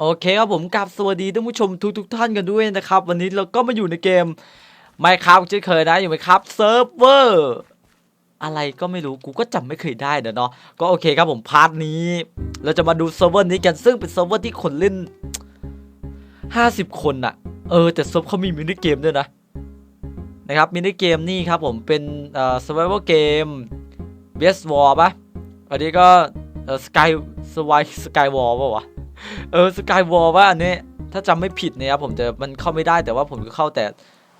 โอเคครับผมกับสวัสดีท่านผู้ชมทุกทุกๆท่านกันด้วยนะครับ วันนี้เราก็มาอยู่ในเกมไม่ครับเช่นเคยนะอยู่ไหมครับเซิร์ฟเวอร์อะไรก็ไม่รู้กูก็จำไม่เคยได้เด้อเนาะก็โอเคครับผมพาร์ทนี้ เราจะมาดูเซิร์ฟเวอร์นี้กันซึ่งเป็นเซิร์ฟเวอร์ที่คนเล่น 50 คนอะเออแต่เซิร์ฟเขามีมินิเกมด้วยนะนะครับมินิเกมนี่ครับผมเป็นเอ่อ survival game best war ปะอันนี้ก็ เอ่อ sky sky sky war ป่าวะเออสกายวอลว่าอันนี้ถ้าจำไม่ผิดเนะครับผมแต่มันเข้าไม่ได้แต่ว่าผมก็เข้าแต่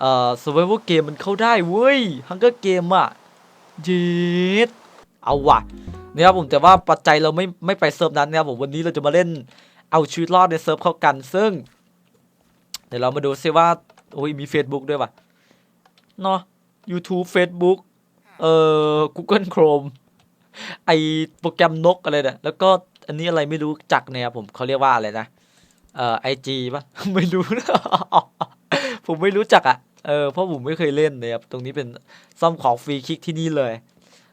เอ่อ survival game มันเข้าได้เว้ย hunger game อะเย็ดเอาว่ะนะครับผมแต่ว่าปัจจัยเราไม่ไม่ไปเซิร์ฟนั้นนะครับผมวันนี้เราจะมาเล่นเอาชีวิตรอดในเซิร์ฟเข้ากัน ซึ่ง เดี๋ยวเรามาดูซิว่าโอ้ยมี Facebook ด้วยว่ะเนาะ YouTube Facebook เอ่อ Google Chrome ไอโปรแกรมนกอะไรเนี่ยแล้วก็อันนี้อะไรไม่รู้จักเนี่ยผมเขาเรียกว่าอะไรนะเอ่อไอจีป่ะไม่รู้นะผมไม่รู้จักอะเออเพราะผมไม่เคยเล่นเนะครับตรงนี้เป็นซ่อมของฟรีคลิกที่นี่เลย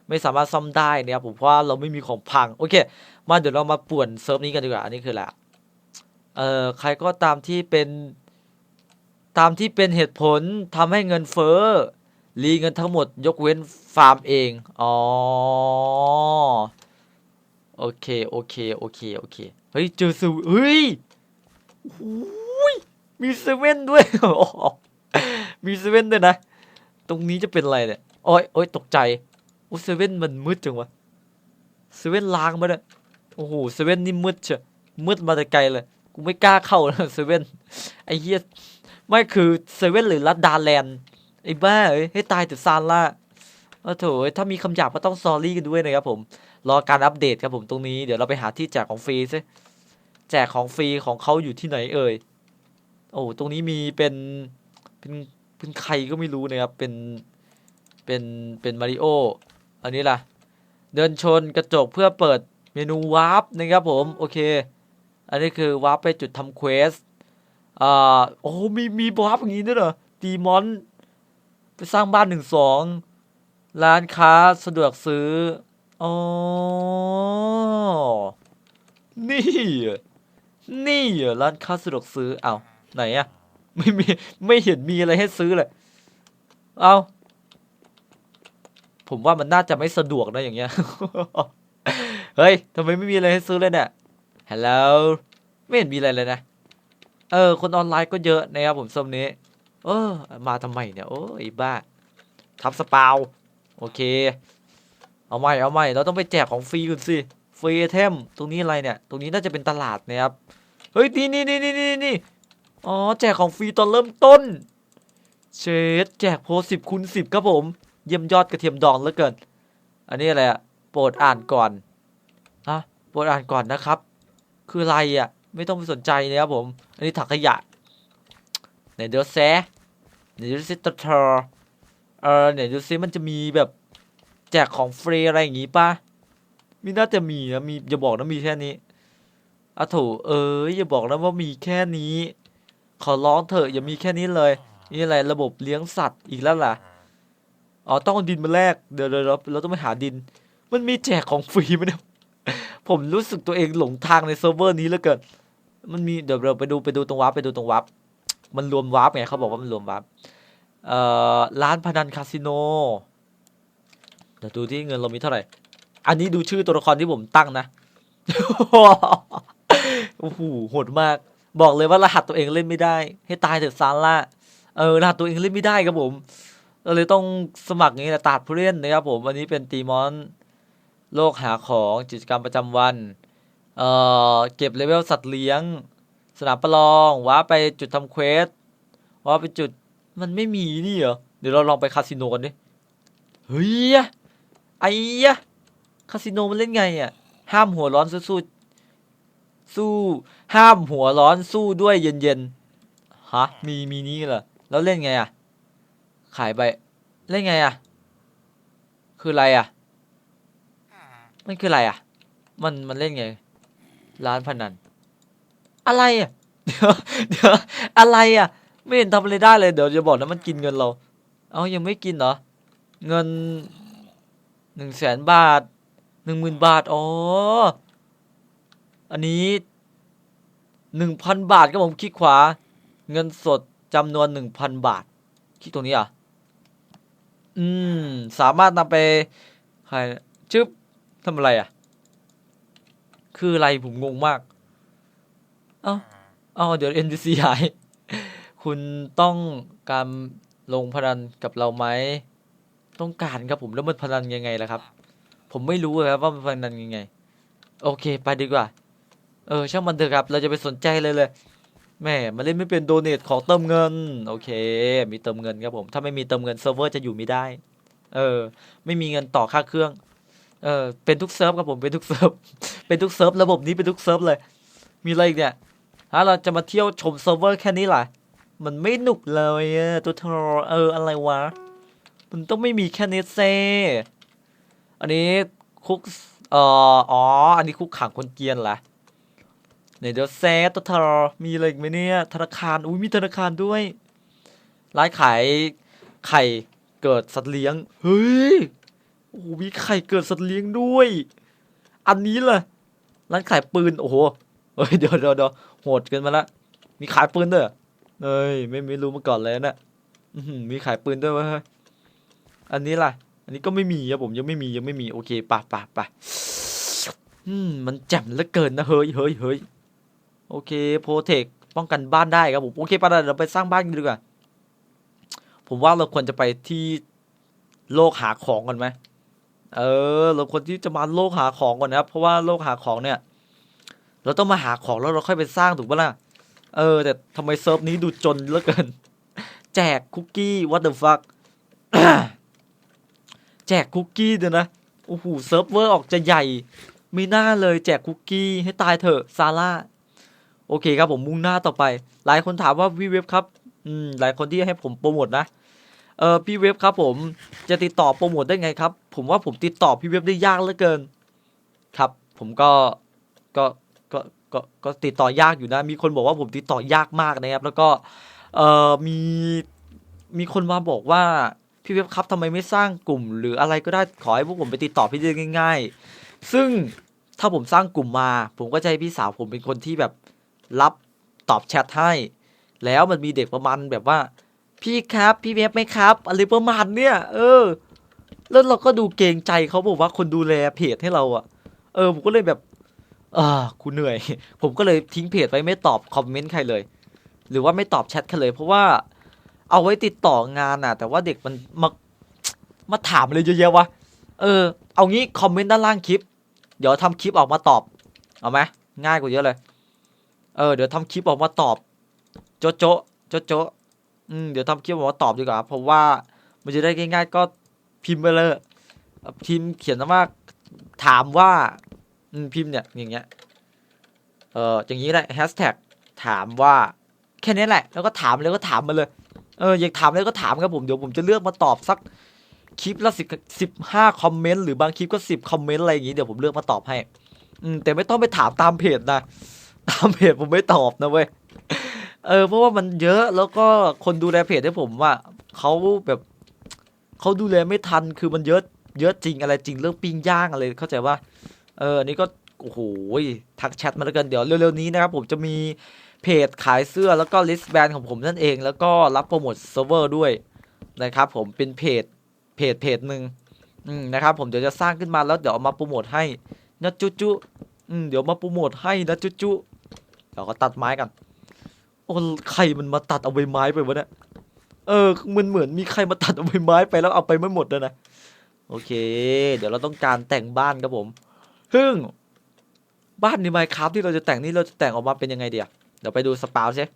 ไม่สามารถซ่อมได้นะครับผมเพราะเราไม่มีของพังโอเค มาเดี๋ยวเรามาป่วนเซิร์ฟนี้กันดีกว่าอันนี้คืออะไรอะเอ่อใครก็ตามที่เป็น ตามที่เป็นเหตุผลทำให้เงินเฟ้อ รีเงินทั้งหมดยกเว้นฟาร์มเอง อ๋อ โอเค โอเค โอเค โอเค เฮ้ย เจอซูเฮ้ยโอ้ยมีเซเว่นด้วย มีเซเว่นด้วยนะ ตรงนี้จะเป็นอะไรเนี่ย โอ้ยโอ้ยตกใจ โอ้เซเว่นมันมืดจังวะ เซเว่นล้างมาด้วยโอ้โห เซเว่นนี่มืดเชะมืดมาแต่ไกลเลย กูไม่กล้าเข้าแล้วเซเว่น ไอ้เหี้ย ไม่คือเซเว่นหรือลัดดาแลนด์ ไอ้บ้าเอ้ยให้ตายแต่ซานล่าโอ้โถถ้ามีคำหยาบก็ต้องซอรี่กันด้วยนะครับผม รอการอัปเดตครับผมตรงนี้เดี๋ยวเราไปหาที่แจกของฟรีซิแจกของฟรีของเขาอยู่ที่ไหนเอ่ยโอ้ตรงนี้มีเป็นเป็นเป็นใครก็ไม่รู้นะครับเป็นเป็นเป็นมาริโออันนี้ล่ะ เดินชนกระจกเพื่อเปิดเมนูวาร์ปนะครับผม โอเค อันนี้คือวาร์ปไปจุดทำเควสอ่าโอ้มีมีวาร์ปอย่างนี้ด้วยเหรอดีมอน ไปสร้างบ้านหนึ่งสองร้านค้าสะดวกซื้อ อ๋อ นี่ นี่ร้านค้าสะดวกซื้อ เอาไหนอะไม่มี ไม่เห็นมีอะไรให้ซื้อเลย เอาผมว่ามันน่าจะไม่สะดวกนะอย่างเงี้ย เฮ้ยทำไมไม่มีอะไรให้ซื้อเลยเนี่ยฮัลโหลไม่เห็นมีอะไรเลยนะ เออ คนออนไลน์ก็เยอะนะครับผมส้มนี้ เออ มาทำไมเนี่ย โอ้ยบ้า ทับสปาว โอเค เอาใหม่ เอาใหม่ เราต้องไปแจกของฟรีก่อนสิ ฟรีเทม ตรงนี้อะไรเนี่ย ตรงนี้น่าจะเป็นตลาดนะครับ เฮ้ย นี่นี่นี่นี่นี่นี่อ๋อ แจกของฟรีตอนเริ่มต้น เชดแจกโพสิบคูณสิบครับผม เยี่ยมยอดกระเทียมดองเหลือเกิน อันนี้อะไรอะโปรดอ่านก่อนฮะโปรดอ่านก่อนนะครับ คืออะไรอะไม่ต้องไปสนใจนะครับผม อันนี้ถังขยะไหนเดี๋ยวแซะ ไหนดูซิตทอเออไหนดูซิมันจะมีแบบแจกของฟรีอะไรอย่างงี้ป่ะมีน่าจะมีนะมีอย่าบอกนะมีแค่นี้อะโถเอ้ยอย่าบอกนะว่ามีแค่นี้ ขอร้องเถอะอย่ามีแค่นี้เลยนี่อะไรระบบเลี้ยงสัตว์อีกแล้วล่ะอ๋อต้องเอาดินมาแลกเดี๋ยวเราเราต้องไปหาดิน มันมีแจกของฟรีไหมเนี่ยผมรู้สึกตัวเองหลงทางในเซิร์ฟเวอร์นี้เหลือเกินมันมีเดี๋ยวเราไปดูไปดูตรงวาร์ปไปดูตรงวาร์ป มันรวมวาร์ปไงเขาบอกว่ามันรวมวาร์ปเอ่อร้านพนันคาสิโนเดี๋ยวดูที่เงินเรามีเท่าไหร่ อันนี้ดูชื่อตัวละครที่ผมตั้งนะโอ้โหโหดมาก บอกเลยว่ารหัสตัวเองเล่นไม่ได้ ให้ตายเถอะซาร่าเออรหัสตัวเองเล่นไม่ได้ครับผมเราเลยต้องสมัครอย่างนี้แหละตัดผู้เล่นนะครับผมอันนี้เป็นตีมอนโลกหาของกิจกรรมประจำวัน เอ่อเก็บเลเวลสัตว์เลี้ยง สนามประลองว้าไปจุดทำเควสว้าไปจุดมันไม่มีนี่เหรอเดี๋ยวเราลองไปคาสิโนกันดิเฮ้ยอะไอ้ยะคาสิโนมันเล่นไงอะห้ามหัวร้อนสู้สู้สู้ห้ามหัวร้อนสู้ด้วยเย็นเย็นๆฮะมีมีนี่เหรอแล้วเล่นไงอะขายไปเล่นไงอะคืออะไรอะมันคืออะไรอะ มันมันเล่นไง ร้านพนัน อะไรอะเดี๋ยวเดี๋ยวอะไรอะ ไม่เห็นทำอะไรได้เลยเดี๋ยวจะบอกนะมันกินเงินเรา เอายังไม่กินเหรอ เงินหนึ่งแสนบาทหนึ่งหมื่นบาท อ๋อ อันนี้หนึ่งพันบาทครับผมคลิกขวา เงินสดจำนวนหนึ่งพันบาท คลิกตรงนี้อะ อืม สามารถนำไปใครชึบทำอะไรอะ คืออะไรผมงงมาก เอ้าเอ้าเดี๋ยว NPC หาย คุณต้องการลงพนันกับเราไหม ต้องการครับผมแล้วมันพนันยังไงล่ะครับ ผมไม่รู้เลยครับว่ามันพนันยังไง โอเค ไปดีกว่า เออ ช่างมันเถอะครับ เราจะไปสนใจเลยเลยแหม่มาเล่นไม่เป็นโดเนทขอเติมเงิน โอเค มีเติมเงินครับผม ถ้าไม่มีเติมเงินเซิร์ฟเวอร์จะอยู่ไม่ได้ เออ ไม่มีเงินต่อค่าเครื่อง เออ เป็นทุกเซิร์ฟครับผม เป็นทุกเซิร์ฟ เป็นทุกเซิร์ฟ ระบบนี้เป็นทุกเซิร์ฟเลย มีอะไรอีกเนี่ย ฮะเราจะมาเที่ยวชมเซิร์ฟเวอร์แค่นี้เหรอมันไม่หนุกเลยอะตัวทรเอออะไรวะ มันต้องไม่มีแค่นี้เซอันนี้คุกเอ่ออ๋อ อันนี้คุกขังคนเกียนเหรอไหนเดี๋ยวแซตัวทรมีอะไรอีกไหมเนี่ย ธนาคาร อุ้ยมีธนาคารด้วย ร้านขายไข่เกิดสัตว์เลี้ยง เฮ้ย โอ้มีไข่เกิดสัตว์เลี้ยงด้วย อันนี้ล่ะร้านขายปืน โอ้โห เฮ้ย เดี๋ยวเดี๋ยวเดี๋ยว หดเกินมาละ มีขายปืนด้วยเอเฮ้ยไม่ไม่รู้มาก่อนเลยนะมีขายปืนด้วยวะอันนี้ล่ะ อันนี้ก็ไม่มีครับผมยังไม่มียังไม่มีโอเคปะปะปะมันแจ่มเหลือเกินนะเฮ้ยเฮ้ยเฮ้ยโอเคโปรเทคป้องกันบ้านได้ครับผมโอเคปะเดี๋ยวเราไปสร้างบ้านกันดีกว่าผมว่าเราควรจะไปที่โลกหาของก่อนไหมเออ เราควรที่จะมาโลกหาของก่อนนะครับเพราะว่าโลกหาของเนี่ย เราต้องมาหาของแล้วเราค่อยไปสร้างถูกปะล่ะ เออ แต่ทำไมเซิร์ฟนี้ดูจนเหลือเกิน แจกคุกกี้ what the fuck แจกคุกกี้เดี๋ยนะ โอ้โหเซิร์ฟเวอร์ออกจะใหญ่ไม่น่าเลยแจกคุกกี้ให้ตายเถอะซาร่า โอเคครับผมมุ่งหน้าต่อไป หลายคนถามว่าพี่เว็บครับ อืม หลายคนที่ให้ผมโปรโมทนะ เออพี่เว็บครับ ผมจะติดต่อโปรโมทได้ไงครับ ผมว่าผมติดต่อพี่เว็บได้ยากเหลือเกิน ครับ ผมก็ ก็ ก็ก็ติดต่อยากอยู่นะ มีคนบอกว่าผมติดต่อยากมากนะครับ แล้วก็เออมีมีคนมาบอกว่าพี่เว็บครับทำไมไม่สร้างกลุ่ม หรืออะไรก็ได้ขอให้พวกผมไปติดต่อพี่ได้ง่าย ๆ ซึ่งถ้าผมสร้างกลุ่มมา ผมก็จะให้พี่สาวผมเป็นคนที่แบบรับตอบแชทให้ แล้วมันมีเด็กประมาณแบบว่า พี่ครับ พี่เว็บไหมครับอะไรประมาณเนี่ยเออ แล้วเราก็ดูเกรงใจเขาบอกว่าคนดูแลเพจให้เราอะเออผมก็เลยแบบ เอ่ากูเหนื่อย ผมก็เลยทิ้งเพจไว้ไม่ตอบคอมเมนต์ใครเลย หรือว่าไม่ตอบแชทใครเลย เพราะว่าเอาไว้ติดต่องานน่ะ แต่ว่าเด็กมันมามาถามเลยเยอะแยะวะเออ เอางี้คอมเมนต์ด้านล่างคลิป เดี๋ยวทำคลิปออกมาตอบ เอาไหมง่ายกว่าเยอะเลย เออ เดี๋ยวทำคลิปออกมาตอบ โจะโจะโจะโจะอืมเดี๋ยวทำคลิปออกมาตอบดีกว่าเพราะว่ามันจะได้ง่าย ๆ ก็พิมพ์ไปเลยพิมพ์เขียนว่าถามว่า พิมพ์เนี่ยอย่างเงี้ยเอออย่างนี้แหละแฮชแท็กถามว่าแค่นี้แหละ แล้วก็ถามแล้วก็ถามมาเลยเอออยากถามอะไรก็ถามครับผมเดี๋ยวผมจะเลือกมาตอบสักคลิปละสิบสิบห้าคอมเมนต์หรือบางคลิปก็สิบคอมเมนต์อะไรอย่างงี้เดี๋ยวผมเลือกมาตอบให้ อืมแต่ไม่ต้องไปถามตามเพจนะตามเพจผมไม่ตอบนะเว้ยเออเพราะว่ามันเยอะแล้วก็คนดูแลเพจให้ผมว่าเขาแบบเขาดูแลไม่ทันคือมันเยอะเยอะจริงอะไรจริงเรื่องปิ้งย่างอะไรเข้าใจว่า เอออันนี้ก็โอ้โหทักแชทมาแล้วกันเดี๋ยวเร็วๆนี้นะครับผมจะมีเพจขายเสื้อแล้วก็ลิสต์แบรนด์ของผมนั่นเอง แล้วก็รับโปรโมทเซิร์ฟเวอร์ด้วยนะครับผมเป็นเพจเพจเพจหนึ่งอืมนะครับผมเดี๋ยวจะสร้างขึ้นมาแล้วเดี๋ยวเอามาโปรโมทให้นะจุจุอืมเดี๋ยวมาโปรโมทให้นะจุจุเดี๋ยวก็ตัดไม้กันโอ้ใครมันมาตัดเอาใบไม้ไปวะเนี่ยเออมันเหมือนมีใครมาตัดเอาใบไม้ไปแล้วเอาไปไม่หมดเลยนะโอเค เดี๋ยวเราต้องการแต่งบ้านครับผม ซึ่งบ้านในไมค์ครับที่เราจะแต่งนี่เราจะแต่งออกมาเป็นยังไงเดียเดี๋ยวไปดูสปาวใช่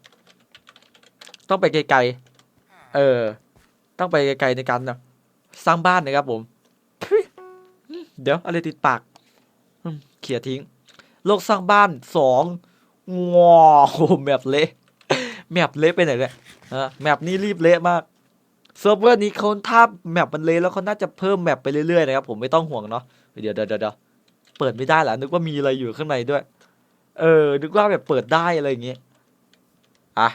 ต้องไปไกลๆ เออ ต้องไปไกลๆในการนะสร้างบ้านนะครับผม เดี๋ยวอะไรติดปากเขี่ยทิ้ง โลกสร้างบ้านสองว้าวแมปเละแมปเละไปไหนเนี่ยฮะแมปนี้รีบเละมากเซิร์ฟเวอร์นี้เขาถ้าแมปมันเละแล้วเขาน่าจะเพิ่มแมปไปเรื่อยๆนะครับผมไม่ต้องห่วงเนาะเดี๋ยวเดี๋ยวเดี๋ยว เปิดไม่ได้เหรอนึกว่ามีอะไรอยู่ข้างในด้วย เออ นึกว่าแบบเปิดได้อะไรอย่างเงี้ยอะ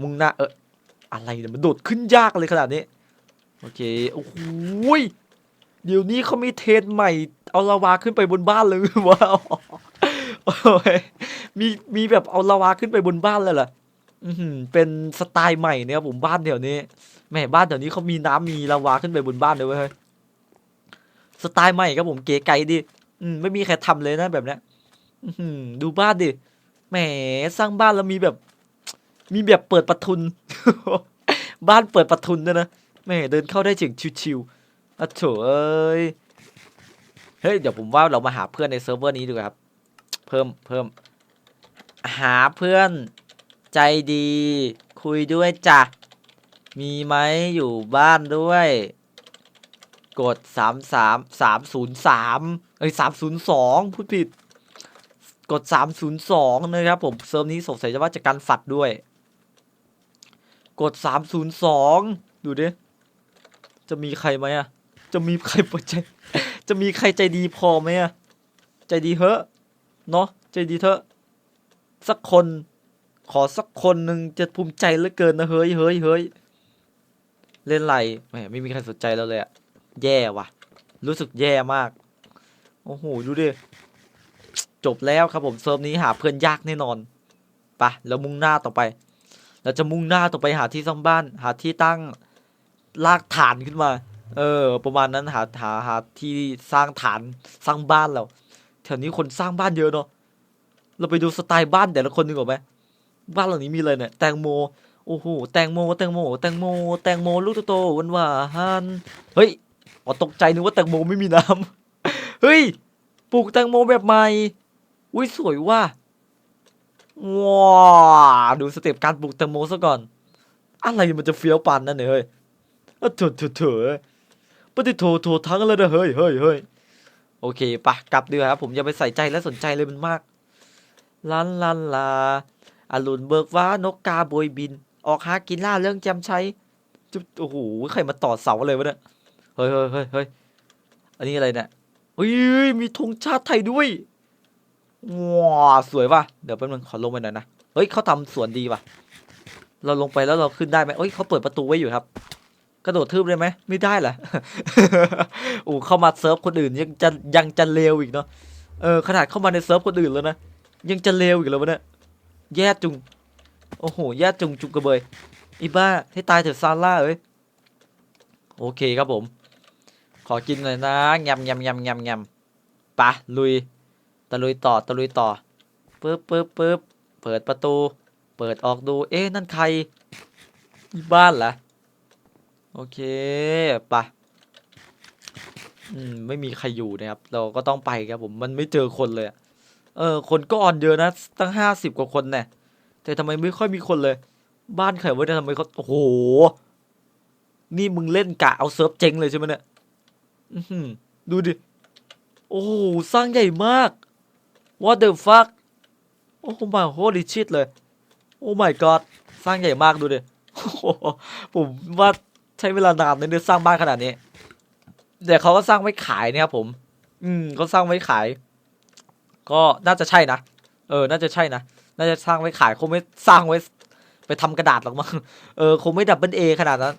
มุ่งหน้าเอออะไรเนี่ยมันโดดขึ้นยากเลยขนาดนี้ โอเคโอ้โหยเดี๋ยวนี้เขามีเทรนใหม่ เอาลาวาขึ้นไปบนบ้านเลยว้าวโอ้ยมีมีแบบเอาลาวาขึ้นไปบนบ้านเลยเหรออืเป็นสไตล์ใหม่เนี่ยครับผมบ้านแถวนี้แหม่บ้านแถวนี้เขามีน้ำมีลาวาขึ้นไปบนบ้านเลยเว้ยเฮ้ยสไตล์ใหม่ครับผมเก๋ไก๋ดิ อืมไม่มีใครทำเลยนะแบบเนี้ยอืดูบ้านดิแหมสร้างบ้านแล้วมีแบบ มีแบบเปิดประทุน บ้านเปิดประทุนด้วยนะแหม่เดินเข้าได้ถึงชิวๆอะโถเอ้ยเฮ้ยเดี๋ยวผมว่าเรามาหาเพื่อนในเซิร์ฟเวอร์นี้ดีกว่าครับ เพิ่มเพิ่มหาเพื่อนใจดี คุยด้วยจ้ะมีไหมอยู่บ้านด้วย กดสามสามสามศูนย์สาม เอ้ยสามศูนย์สองพูดผิด กดสามศูนย์สองนะครับผมเซิร์ฟนี้สงสัยจะว่าจะกันฝัดด้วย กดสามศูนย์สองดูดิจะมีใครไหมอะจะมีใครปใจ จะมีใครใจดีพอไหมอะใจดีเฮ้อะเนาะใจดีเถอะ สักคน ขอสักคนหนึ่งจะภูมิใจเหลือเกินนะเฮ้ยเฮ้ยเฮ้ยเล่นไรแหมไม่มีใครสนใจเราเลยอะแย่ว่ะ รู้สึกแย่มาก โอ้โห ดูดิ จบแล้วครับผมเซิร์ฟนี้หาเพื่อนยากแน่นอนไปะแล้วมุ่งหน้าต่อไป เราจะมุ่งหน้าต่อไปหาที่สร้างบ้าน หาที่ตั้งลากฐานขึ้นมา เออ ประมาณนั้นหาหาหาที่สร้างฐานสร้างบ้านเรา แถวนี้คนสร้างบ้านเยอะเนาะ เราไปดูสไตล์บ้านแต่ละคนดีกว่าไหมบ้านหลังนี้มีอะไรเนี่ย แตงโม โอ้โห แตงโม แตงโม แตงโม แตงโม ลูกโตๆวานหวานๆเฮ้ย อ๋อตกใจนึกว่าแตงโมไม่มีน้ำ เฮ้ย ปลูกแตงโมแบบใหม่ อุ้ยสวยว่ะ ว้าดูสเต็ปการปลูกแตงโมซะก่อน อะไรมันจะเฟี้ยวปันนั่นเนี่ยเฮ้ยเออเถอะเถอะเถอะปฏิโทโททั้งเลยนะเฮ้ยเฮ้ยเฮ้ยโอเคปะกลับดีกว่าครับผมอย่าไปใส่ใจและสนใจเลยมันมากลันลันลาอารุณเบิกว่านกกาโบยบิน ออกหากินล่าเรื่องจำใช้จุ๊บโอ้โหใครมาต่อเสาอะไรวะเนี่ยเฮ้ยเฮ้ยเฮ้ยเฮ้ยอันนี้อะไรเนี่ย เฮ้ยมีธงชาติไทยด้วยว้าสวยว่ะเดี๋ยวแป๊บนึงขอลงไปหน่อยนะเฮ้ยเขาทำสวนดีว่ะ เราลงไปแล้วเราขึ้นได้ไหมเอ้ยเขาเปิดประตูไว้อยู่ครับ กระโดดทึบได้ไหมไม่ได้เหรอโอ้เข้ามาเซิร์ฟคนอื่นยังจะยังจะเลวอีกเนาะเออขนาดเข้ามาในเซิร์ฟคนอื่นแล้วนะยังจะเลวอีกแล้ววะเนี่ยแย่จุงโอ้โหแย่จุงจุงกระเบยอีบ้าให้ตายเถอะซาร่าเอ้ยโอเคครับผม ขอกินหน่อยนะยำยำยำยำยำปะลุยตะลุยต่อตะลุยต่อปึ๊บปึ๊บปึ๊บเปิดประตู เปิดออกดู เอ๊ะนั่นใครอีบ้านเหรอโอเคปะอืมไม่มีใครอยู่นะครับ เราก็ต้องไปครับผมมันไม่เจอคนเลยเออ คนก็อ่อนเยอะนะตั้งห้าสิบกว่าคนเนี่ยแต่ทำไมไม่ค่อยมีคนเลย บ้านใครวะเนี่ยทำไมเขาโอ้โหนี่มึงเล่นกะเอาเซิร์ฟเจ๊งเลยใช่ไหมเนี่ย อื้อหือดูดิ โอ้โหสร้างใหญ่มาก what the fuck โอ้ my holy shit เลย โอ้ my god สร้างใหญ่มากดูดิโอ้โหผมว่าใช้เวลานานในเรื่องสร้างบ้านขนาดนี้แต่เขาก็สร้างไว้ขายเนี่ยครับผม อืมเขาสร้างไว้ขาย ก็น่าจะใช่นะ เออ น่าจะใช่นะ น่าจะสร้างไว้ขายคงไม่สร้างไว้ ไปทำกระดาษหรอกมั้ง เออ คงไม่ดับเบิลเอขนาดนั้น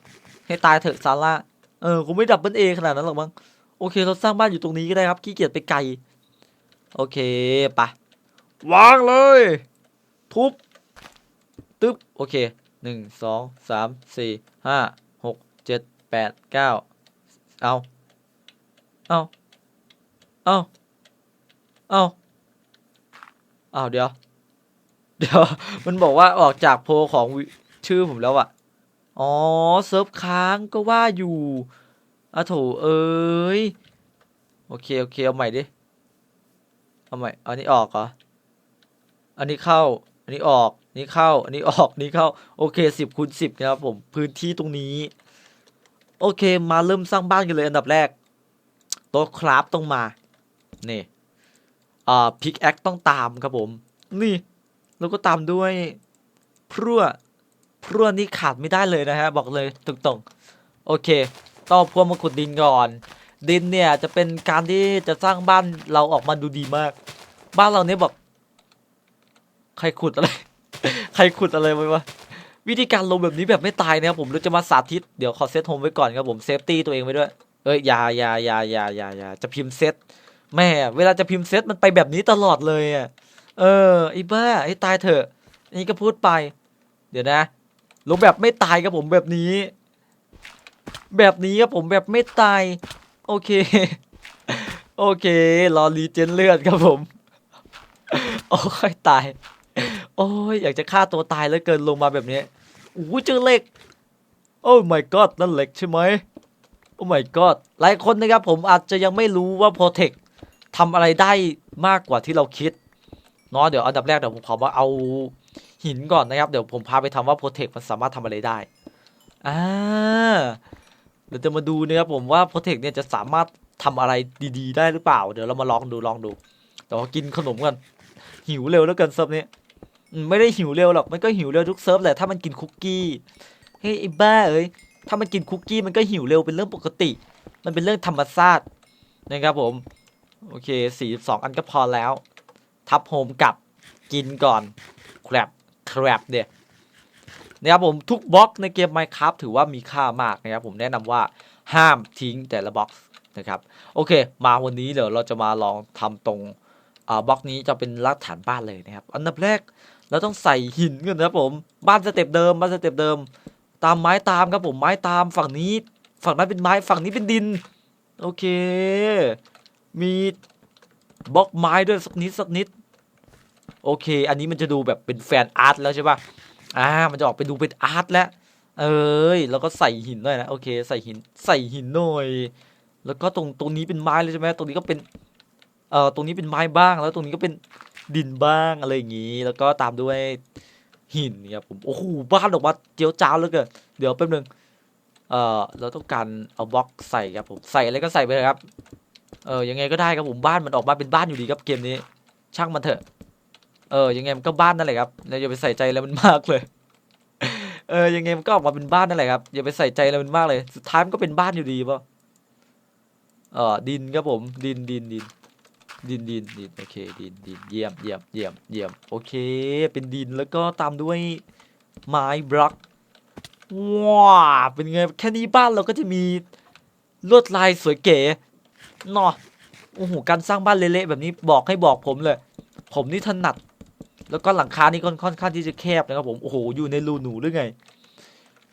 ให้ตายเถอะซาร่า เออคงไม่ดับเบิลเอขนาดนั้นหรอกมั้งโอเคเราสร้างบ้านอยู่ตรงนี้ก็ได้ครับขี้เกียจไปไกล โอเคปะวางเลย ทุบตึ๊บโอเคหนึ่งสองสามสี่ห้าหกเจ็ดแปดเก้าเอาเอาเอาเอาเอาเดี๋ยว เดี๋ยว มันบอกว่าออกจากโพลของชื่อผมแล้วอะ อ๋อ เซิร์ฟค้างก็ว่าอยู่อะโถเอ้ย โอเค โอเค เอาใหม่ดิ เอาใหม่เอาอันนี้ออกเหรอ อันนี้เข้า อันนี้ออก อันนี้เข้า อันนี้ออก อันนี้เข้า โอเคสิบคูณสิบนะครับผม พื้นที่ตรงนี้ โอเค มาเริ่มสร้างบ้านกันเลยอันดับแรก โต๊ะคราฟต้องมา นี่ อ่า พิกแอคต้องตามครับผม นี่ แล้วก็ตามด้วยพรั่ว พรั่วนี่ขาดไม่ได้เลยนะฮะบอกเลยตรงๆโอเคต้องเอาพวกมาขุดดินก่อน ดินเนี่ยจะเป็นการที่จะสร้างบ้านเราออกมาดูดีมาก บ้านเราเนี่ยบอก ใครขุดอะไร ใครขุดอะไรไว้วะวิธีการลงแบบนี้แบบไม่ตายนะครับผมเราจะมาสาธิตเดี๋ยวขอเซตโฮมไว้ก่อนครับผมเซฟตี้ตัวเองไว้ด้วยเอ้ยอย่าอย่าอย่าอย่าอย่าอย่าจะพิมพ์เซตแม่เวลาจะพิมพ์เซตมันไปแบบนี้ตลอดเลยอะเออไอ้บ้าไอ้ตายเถอะนนี้ก็พูดไป เดี๋ยวนะ ลงแบบไม่ตายครับผมแบบนี้ แบบนี้ครับผมแบบไม่ตาย โอเค โอเค รอรีเจนเลือดครับผม โอ้ยตาย โอ้ยอยากจะฆ่าตัวตายแล้วเกินลงมาแบบนี้อู้เจอเหล็ก โอ้ my god นั่นเหล็กใช่ไหมโอ้ my god หลายคนนะครับผมอาจจะยังไม่รู้ว่า Protect ทำอะไรได้มากกว่าที่เราคิดเนาะเดี๋ยวอันดับแรกเดี๋ยวผมขอมาเอา หินก่อนนะครับ เดี๋ยวผมพาไปทำว่า Protect มันสามารถทำอะไรได้อ่าเดี๋ยวจะมาดูนะครับผมว่า Protect เนี่ยจะสามารถทำอะไรดีๆ ได้หรือเปล่า เดี๋ยวเรามาลองดูลองดูเดี๋ยวกินขนมกันหิวเร็วแล้วกินเซิร์ฟนี้ไม่ได้หิวเร็วหรอกมันก็หิวเร็วทุกเซิร์ฟแหละถ้ามันกินคุกกี้เฮ้ยไอ้บ้าเอ้ยถ้ามันกินคุกกี้มันก็หิวเร็วเป็นเรื่องปกติ มันเป็นเรื่องธรรมชาตินะครับผมโอเค 42 อันก็พอแล้ว ทับโฮมกับกินก่อน ครับ ครับเดียนะครับผมทุกบล็อกในเกม Minecraft ถือว่ามีค่ามากนะครับผมแนะนำว่าห้ามทิ้งแต่ละบล็อกนะครับโอเค มาวันนี้เดี๋ยวเราจะมาลองทำตรงบล็อกนี้จะเป็นรากฐานบ้านเลยนะครับ อันดับแรกเราต้องใส่หินก่อนนะครับผมบ้านสเต็ปเดิมบ้านสเต็ปเดิม ตามไม้ตามครับผมไม้ตามฝั่งนี้ ฝั่งนั้นเป็นไม้ฝั่งนี้เป็นดิน โอเค มีบล็อกไม้ด้วยสักนิดสักนิด โอเค อันนี้มันจะดูแบบเป็นแฟนอาร์ตแล้วใช่ปะอ่ามันจะออกไปดูเป็นอาร์ตแล้ว เอ้ยแล้วก็ใส่หินด้วยนะโอเค ใส่หินใส่หินหน่อย แล้วก็ตรงตรงนี้เป็นไม้เลยใช่ไหมตรงนี้ก็เป็นเอ่อตรงนี้เป็นไม้บ้าง แล้วตรงนี้ก็เป็นดินบ้างอะไรอย่างนี้ แล้วก็ตามด้วยหินเนี่ยผมโอ้โหบ้านออกมาเจียวจ้าวเลือเกินเดี๋ยวแป๊บนึงเอ่อเราต้องการเอาบล็อกใส่ครับผมใส่อะไรก็ใส่ไปเลยครับเออยังไงก็ได้ครับผมบ้านมันออกมาเป็นบ้านอยู่ดีครับเกมนี้ ช่างมันเถอะ เออยังไงมันก็บ้านนั่นแหละครับเราอย่าไปใส่ใจอะไรมันมากเลย เออยังไงมันก็ออกมาเป็นบ้านนั่นแหละครับอย่าไปใส่ใจอะไรมันมากเลย สุดท้ายมันก็เป็นบ้านอยู่ดีป่ะเออดินครับผม ดินดินดินดินดินดินโอเคดินดินเยี่ยมเยี่ยมเยี่ยมเยี่ยมโอเค เป็นดินแล้วก็ตามด้วยไม้บล็อกว้าเป็นไงแค่นี้บ้านเราก็จะมีลวดลายสวยเก๋เนาะโอ้โหการสร้างบ้านเละๆแบบนี้บอกให้บอกผมเลย ผมนี่ถนัด แล้วก็หลังคานี่ค่อนค่อนข้างที่จะแคบนะครับผมโอ้โหอยู่ในรูหนูหรือไง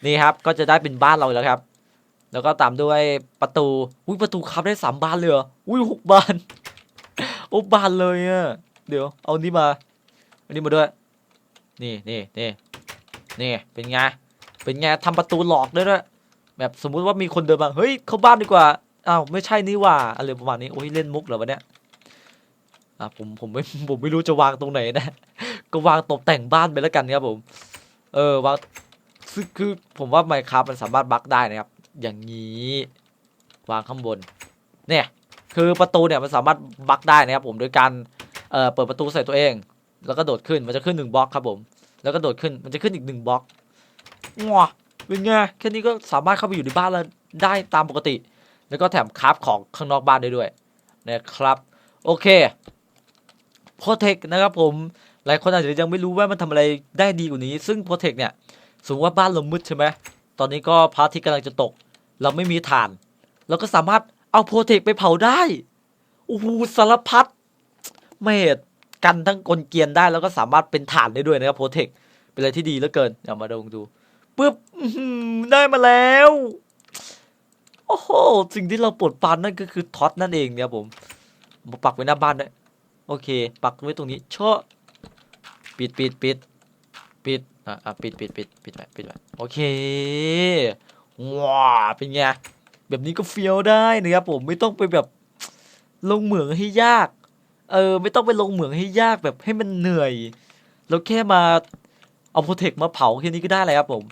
นี่ครับก็จะได้เป็นบ้านเราแล้วครับ แล้วก็ตามด้วยประตูอุ้ยประตูครับได้สามบานเลยเหรออุ้ยหกบานโอ้บานเลยอะเดี๋ยวเอานี่มาอันนี้มาด้วย นี่นี่นี่นี่เป็นไงเป็นไงทำประตูหลอกด้วยด้วยแบบสมมุติว่ามีคนเดินมาเฮ้ยเข้าบ้านดีกว่าอ้าวไม่ใช่นี่ว่าอะไรประมาณนี้โอ้ยเล่นมุกเหรอวะเนี่ย อะผมผมไม่ผมไม่รู้จะวางตรงไหนนะ ก็วางตกแต่งบ้านไปแล้วกันครับผม เออวางคือคือผมว่าไมค์ครับมันสามารถบั๊กได้นะครับ อย่างนี้วางข้างบน เนี่ย คือประตูเนี่ยมันสามารถบั๊กได้นะครับผมโดยการเอ่อเปิดประตูใส่ตัวเอง แล้วก็โดดขึ้นมันจะขึ้นหนึ่งบล็อกครับผม แล้วก็โดดขึ้นมันจะขึ้นอีกหนึ่งบล็อกว้าเป็นไงแค่นี้ก็สามารถเข้าไปอยู่ในบ้านแล้วได้ตามปกติ แล้วก็แถมคราฟของข้างนอกบ้านได้ด้วยนะครับ โอเค โปรเทคนะครับผมหลายคนอาจจะยังไม่รู้ว่ามันทำอะไรได้ดีกว่านี้ ซึ่งโปรเทคเนี่ยสมมติว่าบ้านเรามืดใช่ไหมตอนนี้ก็พระอาทิตย์กำลังจะตก เราไม่มีถ่าน เราก็สามารถเอาโปรเทคไปเผาได้โอ้โหสารพัดไม่เหตุกันทั้งกลเกียนได้แล้วก็สามารถเป็นถ่านได้ด้วยนะครับโปรเทคเป็นอะไรที่ดีเหลือเกินเดี๋ยวมาดูดูปึ๊บได้มาแล้วโอ้โหสิ่งที่เราปวดปานนั่นก็คือท็อตนั่นเองเนี่ยผมมาปักไว้หน้าบ้านด้วย โอเค ปักไว้ตรงนี้เชาะปิดปิดปิดปิดอะอะปิดปิดปิดปิดไปปิดไปโอเคว้าเป็นไงแบบนี้ก็เฟี้ยวได้นะครับผมไม่ต้องไปแบบลงเหมืองให้ยาก เออ ไม่ต้องไปลงเหมืองให้ยากแบบให้มันเหนื่อยเราแค่มาเอาโปรเทคมาเผาแค่นี้ก็ได้เลยครับผม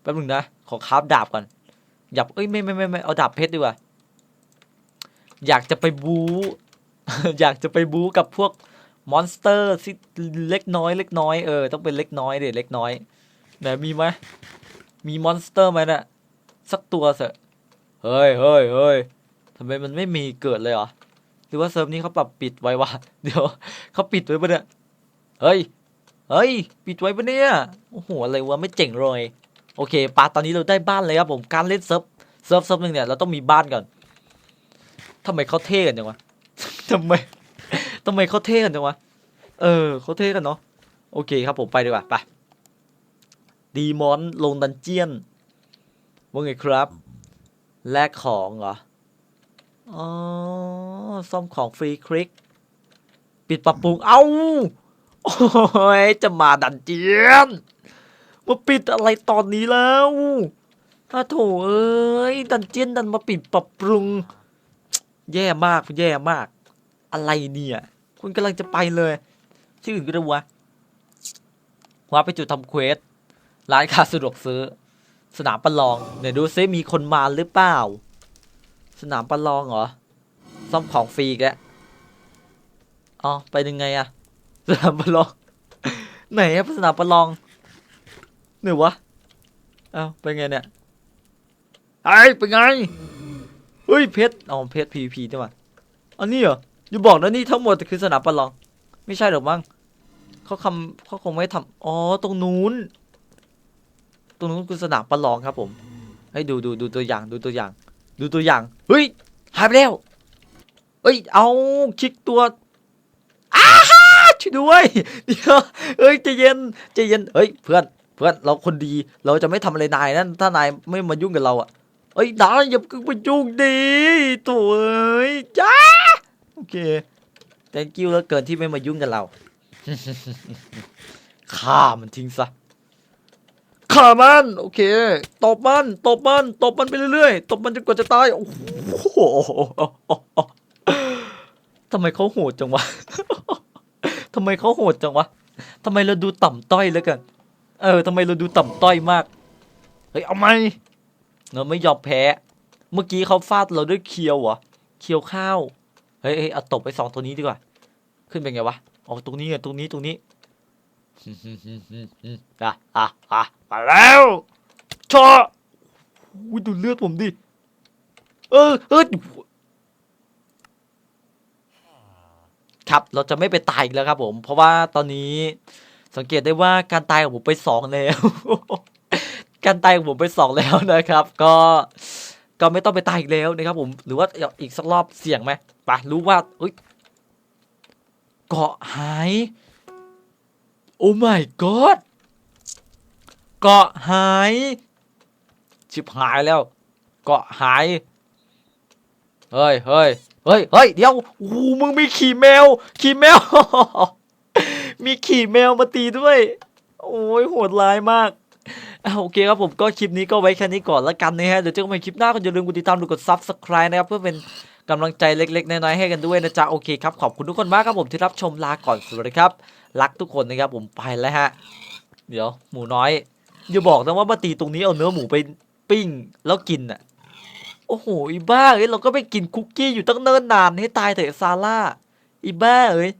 แป๊บนึงนะขอคราฟดาบก่อนอยากเอ้ยไม่ไม่ไม่ไม่เอาดาบเพชรดีกว่าอยากจะไปบู๊ อยากจะไปบู๊กับพวกมอนสเตอร์ที่เล็กน้อย เล็กน้อยเออต้องเป็นเล็กน้อยเด็ดเล็กน้อยไหนมีไหมมีมอนสเตอร์ไหมน่ะสักตัวเสอะเฮ้ยเฮ้ยเฮ้ยทำไมมันไม่มีเกิดเลยเหรอหรือว่าเซิร์ฟนี้เขาปรับปิดไว้วะเดี๋ยวเขาปิดไว้ปะเนี่ยเฮ้ยเฮ้ยปิดไว้ปะเนี่ยโอ้โหอะไรวะไม่เจ๋งเลยโอเคปาตอนนี้เราได้บ้านเลยครับผมการเล่นเซิร์ฟเซิร์ฟเซิร์ฟหนึ่งเนี่ยเราต้องมีบ้านก่อนทำไมเขาเท่กันจังวะ ทำไมทำไมเขาเท่กันจังวะ เออเขาเท่กันเนาะ โอเคครับผมไปดีกว่าไปดีมอนลงดันเจียนว่าไงครับ แลกของเหรอ อ๋อ ซ่อมของฟรีคลิก ปิดปรับปรุง เอ้า โอ้ย จะมาดันเจียน มาปิดอะไรตอนนี้แล้วถ้าโถเอ้ย ดันเจียนดันมาปิดปรับปรุง แย่มาก แย่มาก อะไรเนี่ยคุณกำลังจะไปเลยชื่ออื่นก็ได้วะว่าไปจุดทำเควสร้านค้าสะดวกซื้อ สนามประลองเดี๋ยวดูซิมีคนมาหรือเปล่า สนามประลองเหรอซ่อมของฟรีอีกแล้วอ๋อไปยังไงอะสนามประลอง ไหนอะสนามประลองไหนวะเอ้าไปไงเนี่ยไอ้ไปไงเฮ้ยเพชรอ๋อเพชรพีพีใช่ไหมอันนี้เหรอ อย่าบอกนะนี่ทั้งหมดคือสนามประลอง ไม่ใช่หรอกมั้งเขาคำเขาคงไม่ทำอ๋อตรงนู้น ตรงนู้นคือสนามประลองครับผม ให้ดูดูดูตัวอย่างดูตัวอย่าง ดูตัวอย่างเฮ้ยหายไปแล้วเอ้ยเอาคลิกตัวอ้าฮ่าช่วยด้วยเดี๋ยวเอ้ยใจเย็นใจเย็นเฮ้ยเพื่อนเพื่อนเราคนดีเราจะไม่ทำอะไรนายนั่นถ้านายไม่มายุ่งกับเราอะเอ้ยนายอย่าเพิ่งไปยุ่งดิโถ่เอ้ยจ้า เค thank you แล้วเกินที่ไม่มายุ่งกับเราฆ่ามันทิ้งซะฆ่ามันโอเคตบมันตบมันตบมันไปเรื่อยๆตบมันจนกว่าจะตายโอ้โหทำไมเขาโหดจังวะทำไมเขาโหดจังวะทำไมเราดูต่ำต้อยเหลือเกินเออทำไมเราดูต่ำต้อยมากเฮ้ยเอาไหมเราไม่ยอมแพ้ เมื่อกี้เขาฟาดเราด้วยเคียวเหรอเคียวข้าว เฮ้ยเอาตบไปสองตัวนี้ดีกว่า ขึ้นเป็นไงวะอ๋อตรงนี้ไงตรงนี้ตรงนี้อะอะอะมาแล้วชออุ้ยดูเลือดผมดิ เออเออครับเราจะไม่ไปตายอีกแล้วครับผม เพราะว่าตอนนี้สังเกตได้ว่าการตายของผมไปสองแล้ว การตายของผมไปสองแล้วนะครับ ก็ก็ไม่ต้องไปตายอีกแล้วนะครับผม หรือว่าอีกสักรอบเสี่ยงไหม ไปรู้ว่าเอ้ยเกาะหาย โอ้ my god เกาะหาย ชิบหายแล้ว เกาะหาย เฮ้ยเฮ้ยเฮ้ยเฮ้ยเดี๋ยวโอ้มึงมีขี่แมว ขี่แมว มีขี่แมวมาตีด้วย โอ้ยโหดร้ายมากอะโอเคครับผมก็คลิปนี้ก็ไว้แค่นี้ก่อนละกันนะฮะ เดี๋ยวเจอกันใหม่คลิปหน้าก็อย่าลืมกดติดตามกด subscribe นะครับเพื่อเป็น กำลังใจเล็กๆ น้อยๆให้กันด้วยนะจ๊ะโอเคครับขอบคุณทุกคนมากครับผมที่รับชมลาก่อนสวัสดีครับ รักทุกคนนะครับผมไปแล้วฮะ เดี๋ยวหมูน้อยอย่าบอกนะว่ามาตีตรงนี้เอาเนื้อหมูไปปิ้งแล้วกินอะโอ้โหอีบ้าเอ้ยเราก็ไปกินคุกกี้อยู่ตั้งเนิ่นนานให้ตายเถอะซาร่าอีบ้าเอ้ย